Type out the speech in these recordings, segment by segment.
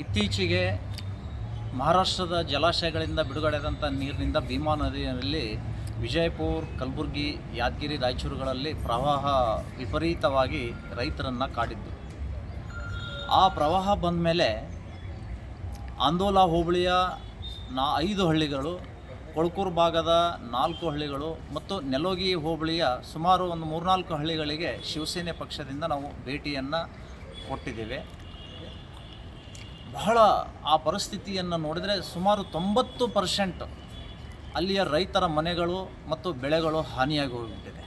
ಇತ್ತೀಚೆಗೆ ಮಹಾರಾಷ್ಟ್ರದ ಜಲಾಶಯಗಳಿಂದ ಬಿಡುಗಡೆಯಾದಂಥ ನೀರಿನಿಂದ ಭೀಮಾ ನದಿಯಲ್ಲಿ ವಿಜಯಪುರ, ಕಲಬುರಗಿ, ಯಾದಗಿರಿ, ರಾಯಚೂರುಗಳಲ್ಲಿ ಪ್ರವಾಹ ವಿಪರೀತವಾಗಿ ರೈತರನ್ನು ಕಾಡಿದ್ದು. ಆ ಪ್ರವಾಹ ಬಂದ ಮೇಲೆ ಆಂದೋಲ, ಹೋಬಳಿಯ ನಾ ಐದು ಹಳ್ಳಿಗಳು, ಕೊಳಕೂರು ಭಾಗದ ನಾಲ್ಕು ಹಳ್ಳಿಗಳು ಮತ್ತು ನೆಲೋಗಿ ಹೋಬಳಿಯ ಸುಮಾರು ಒಂದು ಮೂರ್ನಾಲ್ಕು ಹಳ್ಳಿಗಳಿಗೆ ಶಿವಸೇನೆ ಪಕ್ಷದಿಂದ ನಾವು ಭೇಟಿಯನ್ನು ಕೊಟ್ಟಿದ್ದೇವೆ. ಬಹಳ ಆ ಪರಿಸ್ಥಿತಿಯನ್ನು ನೋಡಿದರೆ ಸುಮಾರು ತೊಂಬತ್ತು ಪರ್ಸೆಂಟ್ ಅಲ್ಲಿಯ ರೈತರ ಮನೆಗಳು ಮತ್ತು ಬೆಳೆಗಳು ಹಾನಿಯಾಗಿ ಹೋಗಿಬಿಟ್ಟಿದೆ.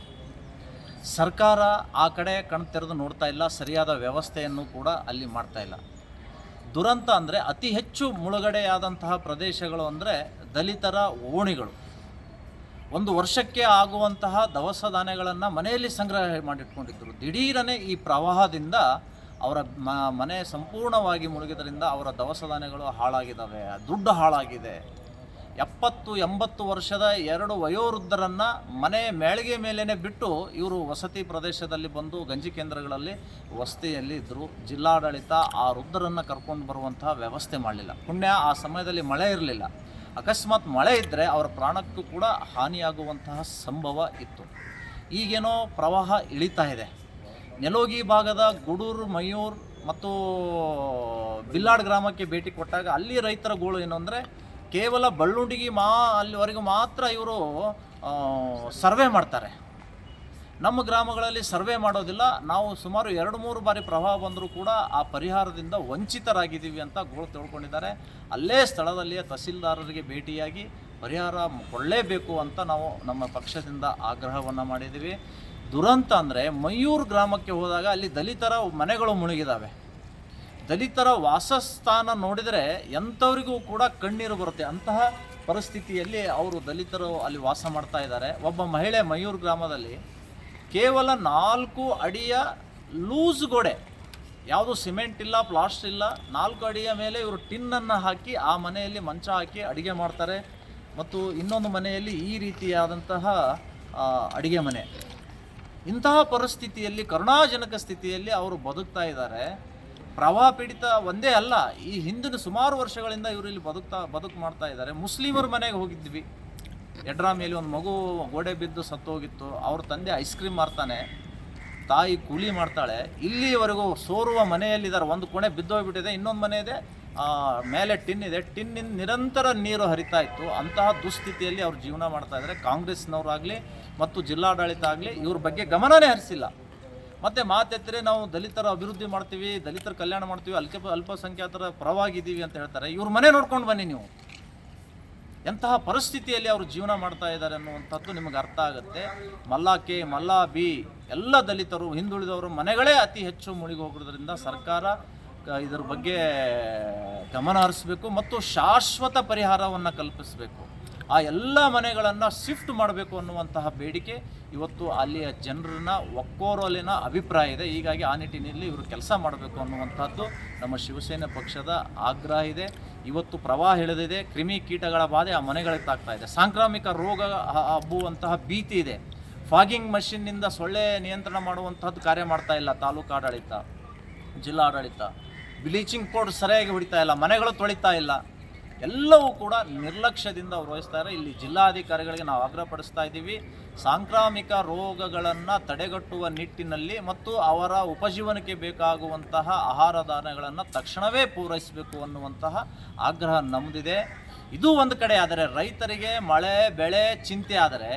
ಸರ್ಕಾರ ಆ ಕಡೆ ಕಣ್ ತೆರೆದು ನೋಡ್ತಾ ಇಲ್ಲ, ಸರಿಯಾದ ವ್ಯವಸ್ಥೆಯನ್ನು ಕೂಡ ಅಲ್ಲಿ ಮಾಡ್ತಾ ಇಲ್ಲ. ದುರಂತ ಅಂದರೆ ಅತಿ ಹೆಚ್ಚು ಮುಳುಗಡೆಯಾದಂತಹ ಪ್ರದೇಶಗಳು ಅಂದರೆ ದಲಿತರ ಓಣಿಗಳು. ಒಂದು ವರ್ಷಕ್ಕೆ ಆಗುವಂತಹ ದವಸ ಧಾನ್ಯಗಳನ್ನು ಮನೆಯಲ್ಲಿ ಸಂಗ್ರಹ ಮಾಡಿಟ್ಕೊಂಡಿದ್ದರು ದಿಢೀರನೆ ಈ ಪ್ರವಾಹದಿಂದ ಅವರ ಮನೆ ಸಂಪೂರ್ಣವಾಗಿ ಮುಳುಗಿದ್ರಿಂದ ಅವರ ದವಸ ಧಾನ್ಯಗಳು ಹಾಳಾಗಿದ್ದಾವೆ ದುಡ್ಡು ಹಾಳಾಗಿದೆ. ಎಪ್ಪತ್ತು, ಎಂಬತ್ತು ವರ್ಷದ ಎರಡು ವಯೋವೃದ್ಧರನ್ನು ಮನೆ ಮೇಳಿಗೆ ಮೇಲೇ ಬಿಟ್ಟು ಇವರು ವಸತಿ ಪ್ರದೇಶದಲ್ಲಿ ಬಂದು ಗಂಜಿ ಕೇಂದ್ರಗಳಲ್ಲಿ ವಸತಿಯಲ್ಲಿ ಇದ್ದರು ಜಿಲ್ಲಾಡಳಿತ ಆ ವೃದ್ಧರನ್ನು ಕರ್ಕೊಂಡು ಬರುವಂತಹ ವ್ಯವಸ್ಥೆ ಮಾಡಲಿಲ್ಲ. ಪುಣ್ಯ ಆ ಸಮಯದಲ್ಲಿ ಮಳೆ ಇರಲಿಲ್ಲ. ಅಕಸ್ಮಾತ್ ಮಳೆ ಇದ್ದರೆ ಅವರ ಪ್ರಾಣಕ್ಕೂ ಕೂಡ ಹಾನಿಯಾಗುವಂತಹ ಸಂಭವ ಇತ್ತು. ಈಗೇನೋ ಪ್ರವಾಹ ಇಳಿತಾ ಇದೆ. ನೆಲೋಗಿ ಭಾಗದ ಗುಡೂರು, ಮಯೂರ್ ಮತ್ತು ಬಿಲ್ಲಾಡ್ ಗ್ರಾಮಕ್ಕೆ ಭೇಟಿ ಕೊಟ್ಟಾಗ ಅಲ್ಲಿ ರೈತರ ಗೋಳು ಏನು ಅಂದರೆ ಕೇವಲ ಬಳ್ಳುಂಡಿಗೆ ಮಾ, ಅಲ್ಲಿವರೆಗೂ ಮಾತ್ರ ಇವರು ಸರ್ವೆ ಮಾಡ್ತಾರೆ. ನಮ್ಮ ಗ್ರಾಮಗಳಲ್ಲಿ ಸರ್ವೆ ಮಾಡೋದಿಲ್ಲ. ನಾವು ಸುಮಾರು ಎರಡು ಮೂರು ಬಾರಿ ಪ್ರವಾಹ ಬಂದರೂ ಕೂಡ ಆ ಪರಿಹಾರದಿಂದ ವಂಚಿತರಾಗಿದ್ದೀವಿ ಅಂತ ಗೋಳು ತಿಳ್ಕೊಂಡಿದ್ದಾರೆ. ಅಲ್ಲೇ ಸ್ಥಳದಲ್ಲಿಯೇ ತಹಸೀಲ್ದಾರರಿಗೆ ಭೇಟಿಯಾಗಿ ಪರಿಹಾರ ಕೊಡಲೇಬೇಕು ಅಂತ ನಾವು ನಮ್ಮ ಪಕ್ಷದಿಂದ ಆಗ್ರಹವನ್ನು ಮಾಡಿದ್ದೀವಿ. ದುರಂತ ಅಂದರೆ ಮಯೂರು ಗ್ರಾಮಕ್ಕೆ ಹೋದಾಗ ಅಲ್ಲಿ ದಲಿತರ ಮನೆಗಳು ಮುಳುಗಿದಾವೆ. ದಲಿತರ ವಾಸಸ್ಥಾನ ನೋಡಿದರೆ ಎಂಥವರಿಗೂ ಕೂಡ ಕಣ್ಣೀರು ಬರುತ್ತೆ. ಅಂತಹ ಪರಿಸ್ಥಿತಿಯಲ್ಲಿ ಅವರು ದಲಿತರು ಅಲ್ಲಿ ವಾಸ ಮಾಡ್ತಾ ಇದ್ದಾರೆ. ಒಬ್ಬ ಮಹಿಳೆ ಮಯೂರು ಗ್ರಾಮದಲ್ಲಿ ಕೇವಲ ನಾಲ್ಕು ಅಡಿಯ ಲೂಸ್ ಗೋಡೆ, ಯಾವುದು ಸಿಮೆಂಟ್ ಇಲ್ಲ, ಪ್ಲಾಸ್ಟರ್ ಇಲ್ಲ, ನಾಲ್ಕು ಅಡಿಯ ಮೇಲೆ ಇವರು ಟಿನ್ನನ್ನು ಹಾಕಿ ಆ ಮನೆಯಲ್ಲಿ ಮಂಚ ಹಾಕಿ ಅಡುಗೆ ಮಾಡ್ತಾರೆ. ಮತ್ತು ಇನ್ನೊಂದು ಮನೆಯಲ್ಲಿ ಈ ರೀತಿಯಾದಂತಹ ಅಡಿಗೆ ಮನೆ. ಇಂತಹ ಪರಿಸ್ಥಿತಿಯಲ್ಲಿ, ಕರುಣಾಜನಕ ಸ್ಥಿತಿಯಲ್ಲಿ ಅವರು ಬದುಕ್ತಾ ಇದ್ದಾರೆ. ಪ್ರವಾಹ ಪೀಡಿತ ಒಂದೇ ಅಲ್ಲ, ಈ ಹಿಂದಿನ ಸುಮಾರು ವರ್ಷಗಳಿಂದ ಇವರು ಇಲ್ಲಿ ಬದುಕ್ತಾ, ಬದುಕು ಮಾಡ್ತಾ ಇದ್ದಾರೆ. ಮುಸ್ಲಿಮರ ಮನೆಗೆ ಹೋಗಿದ್ವಿ. ಎಡ್ರ ಮೇಲೆ ಒಂದು ಮಗು ಗೋಡೆ ಬಿದ್ದು ಸತ್ತೋಗಿತ್ತು. ಅವ್ರ ತಂದೆ ಐಸ್ ಕ್ರೀಮ್ ಮಾರ್ತಾನೆ. ತಾಯಿ ಕೂಲಿ ಮಾಡ್ತಾಳೆ. ಇಲ್ಲಿವರೆಗೂ ಸೋರುವ ಮನೆಯಲ್ಲಿದ್ದಾರೆ. ಒಂದು ಕೋಣೆ ಬಿದ್ದೋಗ್ಬಿಟ್ಟಿದೆ, ಇನ್ನೊಂದು ಮನೆ ಇದೆ. ಮೇಲೆ ಟಿನ್ ಇದೆ. ಟಿನ್ನಿಂದ ನಿರಂತರ ನೀರು ಹರಿತಾ ಇತ್ತು. ಅಂತಹ ದುಸ್ಥಿತಿಯಲ್ಲಿ ಅವ್ರು ಜೀವನ ಮಾಡ್ತಾ ಇದ್ದಾರೆ. ಕಾಂಗ್ರೆಸ್ನವರಾಗಲಿ ಮತ್ತು ಜಿಲ್ಲಾಡಳಿತ ಆಗಲಿ ಇವ್ರ ಬಗ್ಗೆ ಗಮನನೇ ಹರಿಸಿಲ್ಲ. ಮತ್ತು ಮಾತೆತ್ತರೆ ನಾವು ದಲಿತರ ಅಭಿವೃದ್ಧಿ ಮಾಡ್ತೀವಿ, ದಲಿತರ ಕಲ್ಯಾಣ ಮಾಡ್ತೀವಿ, ಅಲ್ಪ, ಅಲ್ಪಸಂಖ್ಯಾತರ ಪರವಾಗಿದ್ದೀವಿ ಅಂತ ಹೇಳ್ತಾರೆ. ಇವ್ರ ಮನೆ ನೋಡ್ಕೊಂಡು ಬನ್ನಿ ನೀವು. ಎಂತಹ ಪರಿಸ್ಥಿತಿಯಲ್ಲಿ ಅವರು ಜೀವನ ಮಾಡ್ತಾ ಇದ್ದಾರೆ ಅನ್ನುವಂಥದ್ದು ನಿಮಗೆ ಅರ್ಥ ಆಗುತ್ತೆ. ಮಲ್ಲ ಕೆ ಮಲ್ಲ ಬಿ ಎಲ್ಲ ದಲಿತರು ಹಿಂದುಳಿದವರು ಮನೆಗಳೇ ಅತಿ ಹೆಚ್ಚು ಮುಳುಗಿ ಹೋಗೋದ್ರಿಂದ ಸರ್ಕಾರ ಇದರ ಬಗ್ಗೆ ಗಮನ ಹರಿಸಬೇಕು ಮತ್ತು ಶಾಶ್ವತ ಪರಿಹಾರವನ್ನು ಕಲ್ಪಿಸಬೇಕು. ಆ ಎಲ್ಲ ಮನೆಗಳನ್ನು ಶಿಫ್ಟ್ ಮಾಡಬೇಕು ಅನ್ನುವಂತಹ ಬೇಡಿಕೆ ಇವತ್ತು ಅಲ್ಲಿಯ ಜನರನ್ನ ಒಕ್ಕೋರೋಲಿನ ಅಭಿಪ್ರಾಯ ಇದೆ. ಹೀಗಾಗಿ ಆ ನಿಟ್ಟಿನಲ್ಲಿ ಇವರು ಕೆಲಸ ಮಾಡಬೇಕು ಅನ್ನುವಂಥದ್ದು ನಮ್ಮ ಶಿವಸೇನೆ ಪಕ್ಷದ ಆಗ್ರಹ ಇದೆ. ಇವತ್ತು ಪ್ರವಾಹ ಇಳಿದಿದೆ, ಕ್ರಿಮಿ ಕೀಟಗಳ ಬಾಧೆ ಆ ಮನೆಗಳಿಗೆ ತಾಗ್ತಾ ಇದೆ. ಸಾಂಕ್ರಾಮಿಕ ರೋಗ ಹಬ್ಬುವಂತಹ ಭೀತಿ ಇದೆ. ಫಾಗಿಂಗ್ ಮಷಿನ್ನಿಂದ ಸೊಳ್ಳೆ ನಿಯಂತ್ರಣ ಮಾಡುವಂಥದ್ದು ಕಾರ್ಯ ಮಾಡ್ತಾ ಇಲ್ಲ ತಾಲೂಕು ಆಡಳಿತ, ಜಿಲ್ಲಾಡಳಿತ. ಬ್ಲೀಚಿಂಗ್ ಪೌಡರ್ ಸರಿಯಾಗಿ ಹೊಡಿತಾ ಇಲ್ಲ, ಮನೆಗಳು ತೊಳಿತಾ ಇಲ್ಲ. ಎಲ್ಲವೂ ಕೂಡ ನಿರ್ಲಕ್ಷ್ಯದಿಂದ ಅವರು ವಹಿಸ್ತಾ ಇದ್ದಾರೆ ಇಲ್ಲಿ ಜಿಲ್ಲಾಧಿಕಾರಿಗಳಿಗೆ ನಾವು ಆಗ್ರಹಪಡಿಸ್ತಾ ಇದ್ದೀವಿ. ಸಾಂಕ್ರಾಮಿಕ ರೋಗಗಳನ್ನು ತಡೆಗಟ್ಟುವ ನಿಟ್ಟಿನಲ್ಲಿ ಮತ್ತು ಅವರ ಉಪಜೀವನಕ್ಕೆ ಬೇಕಾಗುವಂತಹ ಆಹಾರ ಧಾನ್ಯಗಳನ್ನು ತಕ್ಷಣವೇ ಪೂರೈಸಬೇಕು ಅನ್ನುವಂತಹ ಆಗ್ರಹ ನಮ್ಮದಿದೆ ಇದು ಒಂದು ಕಡೆ, ಆದರೆ ರೈತರಿಗೆ ಮಳೆ, ಬೆಳೆ ಚಿಂತೆ, ಆದರೆ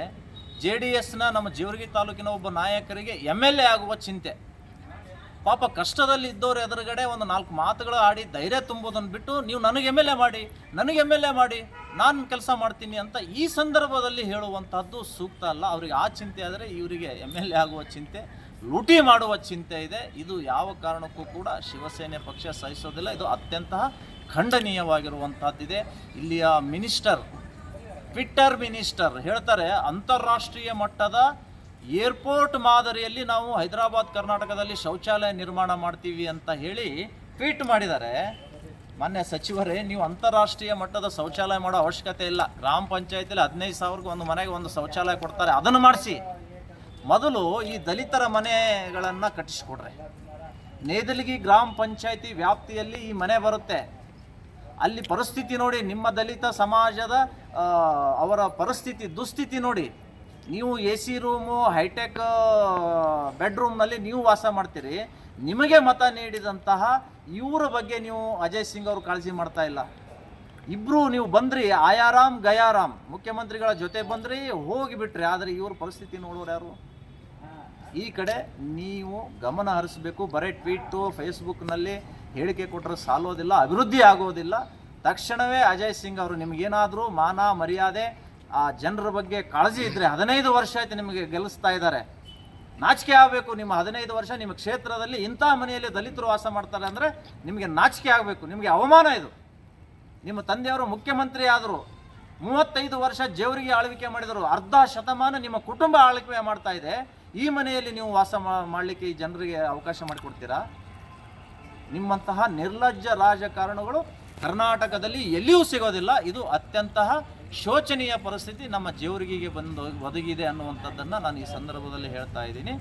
ಜೆ ಡಿ ಎಸ್ನ ನಮ್ಮ ಜೀವರ್ಗಿ ತಾಲೂಕಿನ ಒಬ್ಬ ನಾಯಕರಿಗೆ ಎಂ ಎಲ್ ಎ ಆಗುವ ಚಿಂತೆ. ಪಾಪ ಕಷ್ಟದಲ್ಲಿ ಇದ್ದವ್ರ ಎದುರುಗಡೆ ಒಂದು ನಾಲ್ಕು ಮಾತುಗಳು ಆಡಿ ಧೈರ್ಯ ತುಂಬೋದನ್ನು ಬಿಟ್ಟು ನೀವು ನನಗೆ ಎಂ ಎಲ್ ಎ ಮಾಡಿ, ನನಗೆ ಎಂ ಎಲ್ ಎ ಮಾಡಿ, ನಾನು ಕೆಲಸ ಮಾಡ್ತೀನಿ ಅಂತ ಈ ಸಂದರ್ಭದಲ್ಲಿ ಹೇಳುವಂಥದ್ದು ಸೂಕ್ತ ಅಲ್ಲ. ಅವರಿಗೆ ಆ ಚಿಂತೆ ಆದರೆ ಇವರಿಗೆ ಎಂ ಎಲ್ ಎ ಆಗುವ ಚಿಂತೆ, ಲೂಟಿ ಮಾಡುವ ಚಿಂತೆ ಇದೆ. ಇದು ಯಾವ ಕಾರಣಕ್ಕೂ ಕೂಡ ಶಿವಸೇನೆ ಪಕ್ಷ ಸಹಿಸೋದಿಲ್ಲ. ಇದು ಅತ್ಯಂತ ಖಂಡನೀಯವಾಗಿರುವಂತಹದ್ದಿದೆ ಇಲ್ಲಿಯ ಮಿನಿಸ್ಟರ್, ಟ್ವಿಟ್ಟರ್ ಮಿನಿಸ್ಟರ್ ಹೇಳ್ತಾರೆ, ಅಂತಾರಾಷ್ಟ್ರೀಯ ಮಟ್ಟದ ಏರ್ಪೋರ್ಟ್ ಮಾದರಿಯಲ್ಲಿ ನಾವು ಹೈದರಾಬಾದ್, ಕರ್ನಾಟಕದಲ್ಲಿ ಶೌಚಾಲಯ ನಿರ್ಮಾಣ ಮಾಡ್ತೀವಿ ಅಂತ ಹೇಳಿ ಟ್ವೀಟ್ ಮಾಡಿದ್ದಾರೆ. ಮಾನ್ಯ ಸಚಿವರೇ, ನೀವು ಅಂತಾರಾಷ್ಟ್ರೀಯ ಮಟ್ಟದ ಶೌಚಾಲಯ ಮಾಡೋ ಅವಶ್ಯಕತೆ ಇಲ್ಲ. ಗ್ರಾಮ ಪಂಚಾಯತಿಲಿ ಹದಿನೈದು ಸಾವಿರಕ್ಕೆ ಒಂದು ಮನೆಗೆ ಒಂದು ಶೌಚಾಲಯ ಕೊಡ್ತಾರೆ. ಅದನ್ನು ಮಾಡಿಸಿ. ಮೊದಲು ಈ ದಲಿತರ ಮನೆಗಳನ್ನು ಕಟ್ಟಿಸಿಕೊಡ್ರಿ. ನೇದಲಿಗಿ ಗ್ರಾಮ ಪಂಚಾಯತಿ ವ್ಯಾಪ್ತಿಯಲ್ಲಿ ಈ ಮನೆ ಬರುತ್ತೆ. ಅಲ್ಲಿ ಪರಿಸ್ಥಿತಿ ನೋಡಿ, ನಿಮ್ಮ ದಲಿತ ಸಮಾಜದ ಅವರ ಪರಿಸ್ಥಿತಿ, ದುಸ್ಥಿತಿ ನೋಡಿ ನೀವು ಎ ಸಿ ರೂಮು ಹೈಟೆಕ್ ಬೆಡ್ರೂಮ್ನಲ್ಲಿ ನೀವು ವಾಸ ಮಾಡ್ತೀರಿ. ನಿಮಗೆ ಮತ ನೀಡಿದಂತಹ ಇವರ ಬಗ್ಗೆ ನೀವು ಅಜಯ್ ಸಿಂಗ್ ಅವರು ಕಾಳಜಿ ಮಾಡ್ತಾ ಇಲ್ಲ. ಇಬ್ಬರು ನೀವು ಬಂದ್ರಿ, ಆಯಾರಾಮ್, ಗಯಾರಾಮ್. ಮುಖ್ಯಮಂತ್ರಿಗಳ ಜೊತೆ ಬಂದ್ರಿ, ಹೋಗಿಬಿಟ್ರಿ. ಆದರೆ ಇವ್ರ ಪರಿಸ್ಥಿತಿ ನೋಡೋರು ಯಾರು? ಈ ಕಡೆ ನೀವು ಗಮನ ಹರಿಸಬೇಕು. ಬರೀ ಟ್ವೀಟು, ಫೇಸ್ಬುಕ್ನಲ್ಲಿ ಹೇಳಿಕೆ ಕೊಟ್ಟರೆ ಸಾಲೋದಿಲ್ಲ, ಅಭಿವೃದ್ಧಿ ಆಗೋದಿಲ್ಲ. ತಕ್ಷಣವೇ ಅಜಯ್ ಸಿಂಗ್ ಅವರು ನಿಮಗೇನಾದರೂ ಮಾನ, ಮರ್ಯಾದೆ ಆ ಜನರ ಬಗ್ಗೆ ಕಾಳಜಿ ಇದ್ದರೆ ಹದಿನೈದು ವರ್ಷ ಆಯ್ತು ನಿಮಗೆ ಗೆಲ್ಲಿಸ್ತಾ ಇದ್ದಾರೆ. ನಾಚಿಕೆ ಆಗಬೇಕು, ನಿಮ್ಮ ಹದಿನೈದು ವರ್ಷ ನಿಮ್ಮ ಕ್ಷೇತ್ರದಲ್ಲಿ ಇಂಥ ಮನೆಯಲ್ಲಿ ದಲಿತರು ವಾಸ ಮಾಡ್ತಾರೆ ಅಂದರೆ ನಿಮಗೆ ನಾಚಿಕೆ ಆಗಬೇಕು, ನಿಮಗೆ ಅವಮಾನ ಇದು. ನಿಮ್ಮ ತಂದೆಯವರು ಮುಖ್ಯಮಂತ್ರಿ ಆದರು, ಮೂವತ್ತೈದು ವರ್ಷ ಜೇವರಿಗೆ ಆಳ್ವಿಕೆ ಮಾಡಿದರು, ಅರ್ಧ ಶತಮಾನ ನಿಮ್ಮ ಕುಟುಂಬ ಆಳ್ವಿಕೆ ಮಾಡ್ತಾ ಇದೆ. ಈ ಮನೆಯಲ್ಲಿ ನೀವು ವಾಸ ಮಾಡಲಿಕ್ಕೆ ಈ ಜನರಿಗೆ ಅವಕಾಶ ಮಾಡಿಕೊಡ್ತೀರಾ? ನಿಮ್ಮಂತಹ ನಿರ್ಲಜ್ಜ ರಾಜಕಾರಣಗಳು ಕರ್ನಾಟಕದಲ್ಲಿ ಎಲ್ಲಿಯೂ ಸಿಗೋದಿಲ್ಲ. ಇದು ಅತ್ಯಂತಹ ಶೋಚನೀಯ ಪರಿಸ್ಥಿತಿ ನಮ್ಮ ಜೇವರಿಗೆಗೆ ಬಂದು ಒದಗಿದೆ ಅನ್ನುವಂಥದ್ದನ್ನು ನಾನು ಈ ಸಂದರ್ಭದಲ್ಲಿ ಹೇಳ್ತಾ ಇದ್ದೀನಿ.